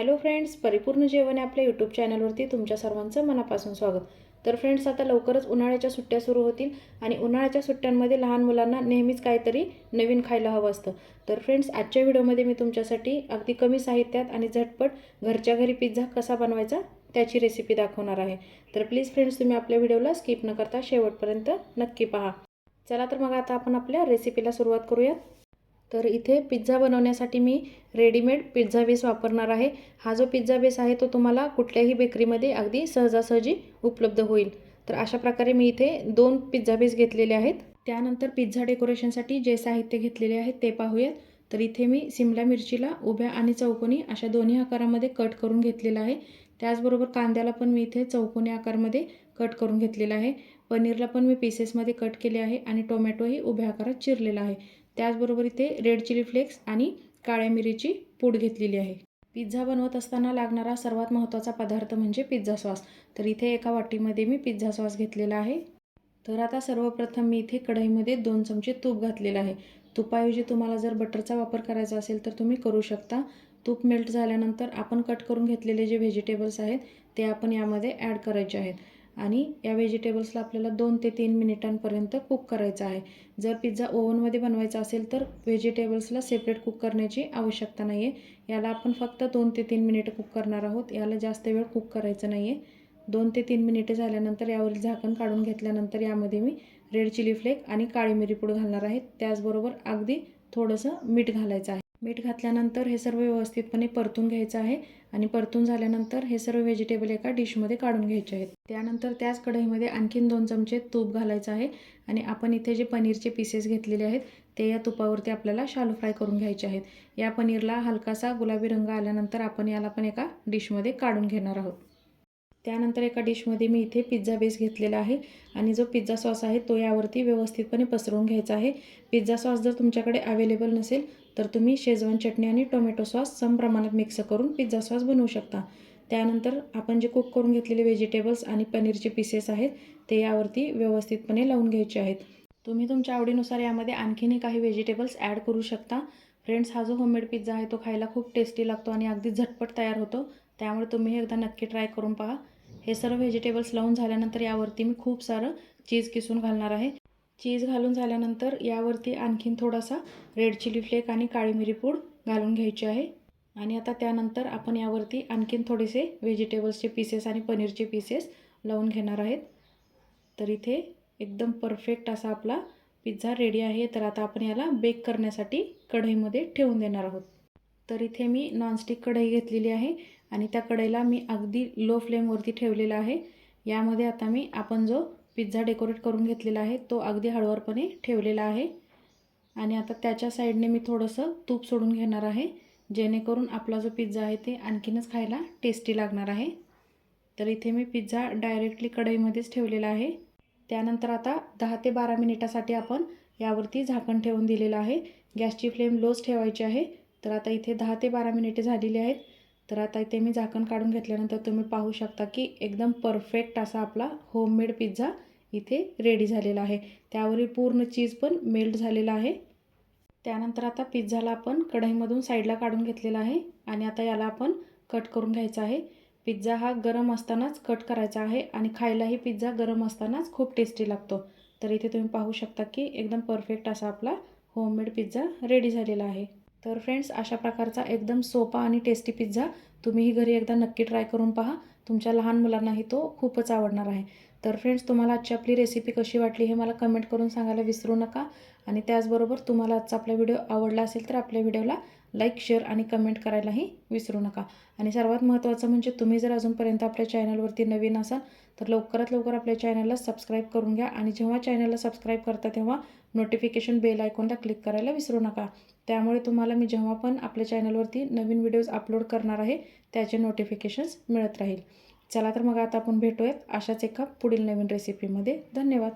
Hello friends परिपूर्ण जेवण या आपल्या यूट्यूब चॅनलवरती तुमच्या सर्वांचं मनापासून स्वागत. तर फ्रेंड्स आता लवकरच उन्हाळ्याच्या सुट्ट्या सुरू होतील आणि उन्हाळ्याच्या सुट्ट्यांमध्ये लहान मुलांना नेहमीच काहीतरी नवीन खायला हवं असतं. तर फ्रेंड्स आजच्या व्हिडिओमध्ये मी तुमच्यासाठी अगदी कमी साहित्यात आणि झटपट घरच्या घरी पिझ्झा कसा बनवायचा त्याची रेसिपी दाखवणार आहे. तर प्लीज फ्रेंड्स तुम्ही आपल्या व्हिडिओला स्किप न करता शेवटपर्यंत नक्की पहा. चला तर मग आता आपण आपल्या रेसिपीला सुरुवात करूयात. तर इथे पिझ्झा बनवण्यासाठी मी रेडीमेड पिझ्झा बेस वापरणार आहे. हा जो पिझ्झा बेस आहे तो तुम्हाला कुठल्याही बेकरीमध्ये अगदी सहजासहजी उपलब्ध होईल. तर अशा प्रकारे मी इथे दोन पिझ्झा बेस घेतलेले आहेत. त्यानंतर पिझ्झा डेकोरेशनसाठी जे साहित्य घेतलेले आहेत ते पाहूयात. तर इथे मी सिमला मिरचीला उभ्या आणि चौकोनी अशा दोन्ही आकारामध्ये कट करून घेतलेला आहे. त्याचबरोबर कांद्याला पण मी इथे चौकोनी आकारमध्ये कट करून घेतलेला आहे. पनीरला पण मी पीसेसमध्ये कट केले आहे आणि टोमॅटोही उभ्या आकारात चिरलेला आहे. त्याचबरोबर इथे रेड चिली फ्लेक्स आणि काळ्या मिरीची पूड घेतलेली आहे. पिझ्झा बनवत असताना लागणारा सर्वात महत्त्वाचा पदार्थ म्हणजे पिझ्झा सॉस. तर इथे एका वाटीमध्ये मी पिझ्झा सॉस घेतलेला आहे. तर आता सर्वप्रथम मी इथे कढईमध्ये दोन चमचे तूप घातलेलं आहे. तुपाऐवजी तुम्हाला जर बटरचा वापर करायचा असेल तर तुम्ही करू शकता. तूप मेल्ट झाल्यानंतर आपण कट करून घेतलेले जे व्हेजिटेबल्स आहेत ते आपण यामध्ये ॲड करायचे आहेत. आणि या व्हेजिटेबल्सला आपल्याला दोन ते तीन मिनिटांपर्यंत कुक करायचं आहे. जर पिझ्झा ओव्हनमध्ये बनवायचा असेल तर व्हेजिटेबल्सला सेपरेट कुक करण्याची आवश्यकता नाही आहे याला आपण फक्त दोन ते तीन मिनिटं कुक करणार आहोत. याला जास्त वेळ कुक करायचं नाही आहे दोन ते तीन मिनिटे झाल्यानंतर यावरील झाकण काढून घेतल्यानंतर यामध्ये मी रेड चिली फ्लेक आणि काळी मिरी पूड घालणार आहे. त्याचबरोबर अगदी थोडंसं मीठ घालायचं आहे. मीठ घातल्यानंतर हे सर्व व्यवस्थितपणे परतून घ्यायचं आहे आणि परतून झाल्यानंतर हे सर्व व्हेजिटेबल एका डिशमध्ये काढून घ्यायचे आहेत. त्यानंतर त्याच कढईमध्ये आणखीन दोन चमचे तूप घालायचं आहे आणि आपण इथे जे पनीरचे पीसेस घेतलेले आहेत ते या तुपावरती आपल्याला शालो फ्राय करून घ्यायचे आहेत. या पनीरला हलकासा गुलाबी रंग आल्यानंतर आपण याला पण एका डिशमध्ये काढून घेणार आहोत. त्यानंतर एका डिशमध्ये मी इथे पिझ्झा बेस घेतलेला आहे आणि जो पिझ्झा सॉस आहे तो यावरती व्यवस्थितपणे पसरवून घ्यायचा आहे. पिझ्झा सॉस जर तुमच्याकडे अवेलेबल नसेल तर तुम्ही शेजवान चटणी आणि टोमॅटो सॉस सम प्रमाणात मिक्स करून पिझ्झा सॉस बनवू शकता. त्यानंतर आपण जे कुक करून घेतलेले व्हेजिटेबल्स आणि पनीरचे पीसेस आहेत ते यावरती व्यवस्थितपणे लावून घ्यायचे आहेत. तुम्ही तुमच्या आवडीनुसार यामध्ये आणखीनही काही व्हेजिटेबल्स ॲड करू शकता. फ्रेंड्स हा जो होममेड पिझ्झा आहे तो खायला खूप टेस्टी लागतो आणि अगदी झटपट तयार होतो. त्यामुळे तुम्ही एकदा नक्की ट्राय करून पहा. हे सर्व व्हेजिटेबल्स लावून झाल्यानंतर यावरती मी खूप सारं चीज किसून घालणार आहे. चीज घालून झाल्यानंतर यावरती आणखीन थोडासा रेड चिली फ्लेक आणि काळी मिरी पूड घालून घ्यायची आहे. आणि आता त्यानंतर आपण यावरती आणखीन थोडेसे व्हेजिटेबल्सचे पीसेस आणि पनीरचे पीसेस लावून घेणार आहेत. तर इथे एकदम परफेक्ट असा आपला पिझ्झा रेडी आहे. तर आता आपण याला बेक करण्यासाठी कढईमध्ये ठेवून देणार आहोत. तर इथे मी नॉनस्टिक कढई घेतलेली आहे आणि त्या कढईला मी अगदी लो फ्लेमवरती ठेवलेला आहे. यामध्ये आता मी आपण जो पिझ्झा डेकोरेट करून घेतलेला आहे. तो अगदी हळूवारपणे ठेवलेला आहे. आणि आता त्याच्या साईडने मी थोडंसं तूप सोडून घेणार आहे. जेणेकरून आपला जो पिझ्झा आहे ते आणखीनच खायला टेस्टी लागणार आहे. तर इथे मी पिझ्झा डायरेक्टली कढईमध्येच ठेवलेला आहे. त्यानंतर आता दहा ते बारा मिनिटासाठी आपण यावरती झाकण ठेवून दिलेलं आहे. गॅसची फ्लेम लोच ठेवायची आहे. तर आता इथे दहा ते बारा मिनिटे झालेली आहेत. तर आता इथे मी झाकण काढून घेतल्यानंतर तुम्ही पाहू शकता की एकदम परफेक्ट असा आपला होममेड पिझ्झा इथे रेडी झालेला आहे. त्यावरील पूर्ण चीज पण मेल्ट झालेला आहे. त्यानंतर आता पिझ्झाला आपण कढईमधून साईडला काढून घेतलेला आहे. आणि आता याला आपण कट करून घ्यायचा आहे. पिझ्झा हा गरम असतानाच कट करायचा आहे. आणि खायलाही पिझ्झा गरम असतानाच खूप टेस्टी लागतो. तर इथे तुम्ही पाहू शकता की एकदम परफेक्ट असा आपला होममेड पिझ्झा रेडी झालेला आहे. तर फ्रेंड्स अशा प्रकारचा एकदम सोपा आणि टेस्टी पिझ्झा तुम्हीही घरी एकदा नक्की ट्राय करून पहा. तुमच्या लहान मुलांनाही तो खूपच आवडणार आहे. तर फ्रेंड्स तुम्हाला आजची आपली रेसिपी कशी वाटली हे मला कमेंट करून सांगायला विसरू नका. आणि त्याचबरोबर तुम्हाला आजचा आपला व्हिडिओ आवडला असेल तर आपल्या व्हिडिओला लाईक शेअर आणि कमेंट करायलाही विसरू नका. आणि सर्वात महत्त्वाचं म्हणजे तुम्ही जर अजूनपर्यंत आपल्या चॅनलवरती नवीन असाल तर लवकरात लवकर आपल्या चॅनलला सबस्क्राईब करून घ्या. आणि जेव्हा चॅनलला सबस्क्राईब करता तेव्हा नोटिफिकेशन बेल आयकॉनला क्लिक करायला विसरू नका. त्यामुळे तुम्हाला मी जेव्हा पण आपल्या चॅनलवरती नवीन व्हिडिओज अपलोड करणार आहे त्याचे नोटिफिकेशन्स मिळत राहील. चला तर मग आता आपण भेटूयात अशाच एका पुढील नवीन रेसिपीमध्ये धन्यवाद.